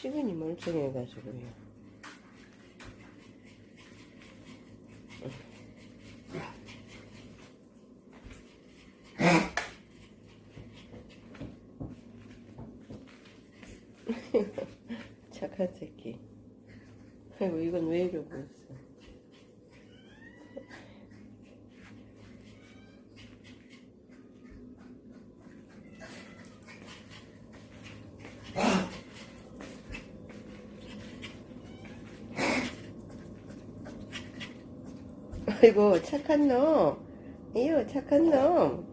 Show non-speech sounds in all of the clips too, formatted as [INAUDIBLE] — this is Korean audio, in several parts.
시근이 멀쩡해가지고요. [LAUGHS] 착한 새끼. 아이고 이건 왜 이러고 있어? 아이고 착한 놈. 이요 착한 놈.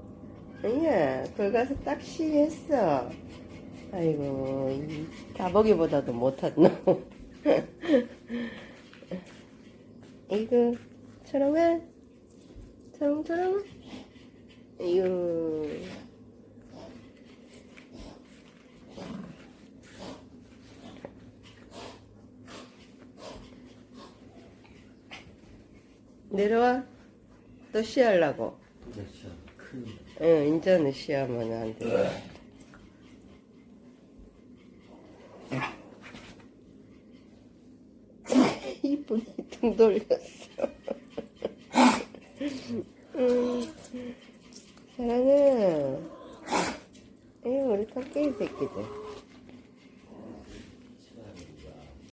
아니야 거기 가서 딱 쉬했어. 아이고 이 다보기보다도 못한 놈. [LAUGHS] 이거 초롱아 초롱초롱 이거 내려와 또 쉬하려고. 큰응 인자는 쉬하면 안 돼. [LAUGHS] 이쁜이 등 돌렸어. 음, 사랑해. 에이, 우리 토끼 새끼들.